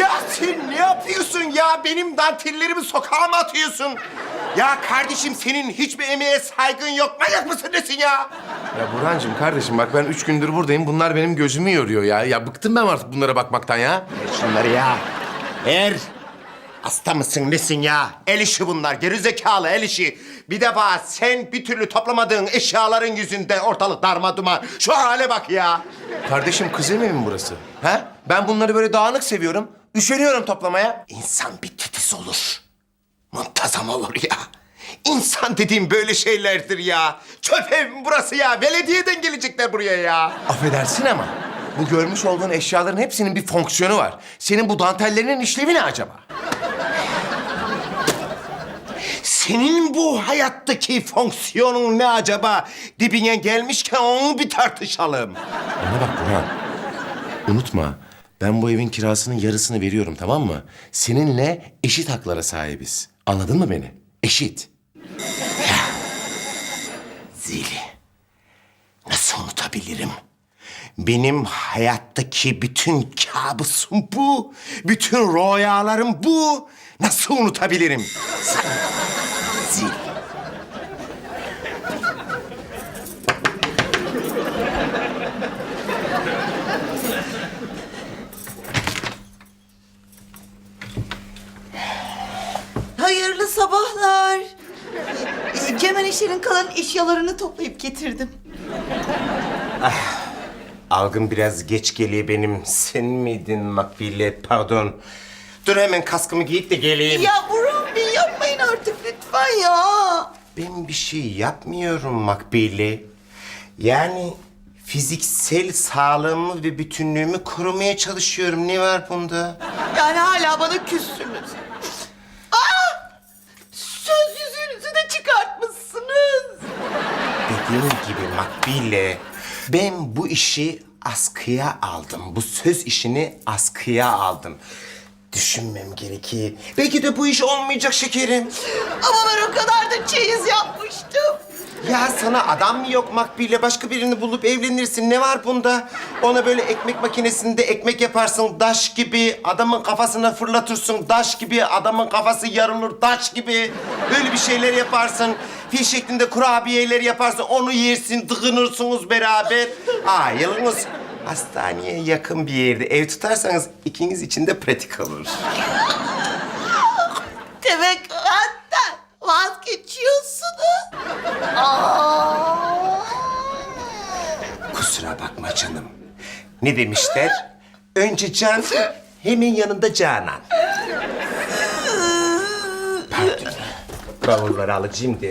Ya sen ne yapıyorsun ya? Benim dantellerimi sokağa mı atıyorsun? Ya kardeşim senin hiçbir emeğe saygın yok. Manyak mısın nesin ya? Ya Burhan'cığım kardeşim bak ben üç gündür buradayım. Bunlar benim gözümü yoruyor ya. Ya bıktım ben artık bunlara bakmaktan ya. Ver şunları ya. Ver. Hasta mısın nesin ya? El işi bunlar, gerizekalı el işi. Bir defa sen bir türlü toplamadığın eşyaların yüzünden ortalık darma duman. Şu hale bak ya. Kardeşim kızım evi mi burası? Ha? Ben bunları böyle dağınık seviyorum. Üşeniyorum toplamaya. İnsan bir titiz olur. Muntazam olur ya. İnsan dediğim böyle şeylerdir ya. Çöp ev burası ya? Belediyeden gelecekler buraya ya. Affedersin ama bu görmüş olduğun eşyaların hepsinin bir fonksiyonu var. Senin bu dantellerinin işlevi ne acaba? Senin bu hayattaki fonksiyonun ne acaba? Dibine gelmişken onu bir tartışalım. Bana bak Burhan. Unutma ben bu evin kirasının yarısını veriyorum tamam mı? Seninle eşit haklara sahibiz. Anladın mı beni? Eşit. Zili. Nasıl unutabilirim? Benim hayattaki bütün kabusum bu. Bütün rüyalarım bu. Nasıl unutabilirim? Zil. Sabahlar. Cemal İşler'in kalan eşyalarını toplayıp getirdim. Algım biraz geç geliyor benim. Sen miydin Makbule? Pardon. Dur hemen kaskımı giyip de geleyim. Ya Burhan Bey yapmayın artık lütfen ya. Ben bir şey yapmıyorum Makbule. Yani fiziksel sağlığımı ve bütünlüğümü korumaya çalışıyorum. Ne var bunda? Yani hala bana küssünüz. Dediğim gibi Makbule, ben bu işi askıya aldım. Bu söz işini askıya aldım. Düşünmem gerekir. Belki de bu iş olmayacak şekerim. Ama ben o kadar da çeyiz yapmıştım. Ya sana adam mı yok Makbule? Başka birini bulup evlenirsin. Ne var bunda? Ona böyle ekmek makinesinde ekmek yaparsın daş gibi. Adamın kafasına fırlatırsın daş gibi. Adamın kafası yarılır daş gibi. Böyle bir şeyler yaparsın. Fil şeklinde kurabiyeler yaparsın. Onu yersin, tıkınırsınız beraber. Aa, yalnız hastaneye yakın bir yerde ev tutarsanız ikiniz için de pratik olur. Demek benden vazgeçiyorsunuz. Aa! Kusura bakma canım. Ne demişler? Önce can, hemen yanında canan. Pardon. Bavulları alacağım de.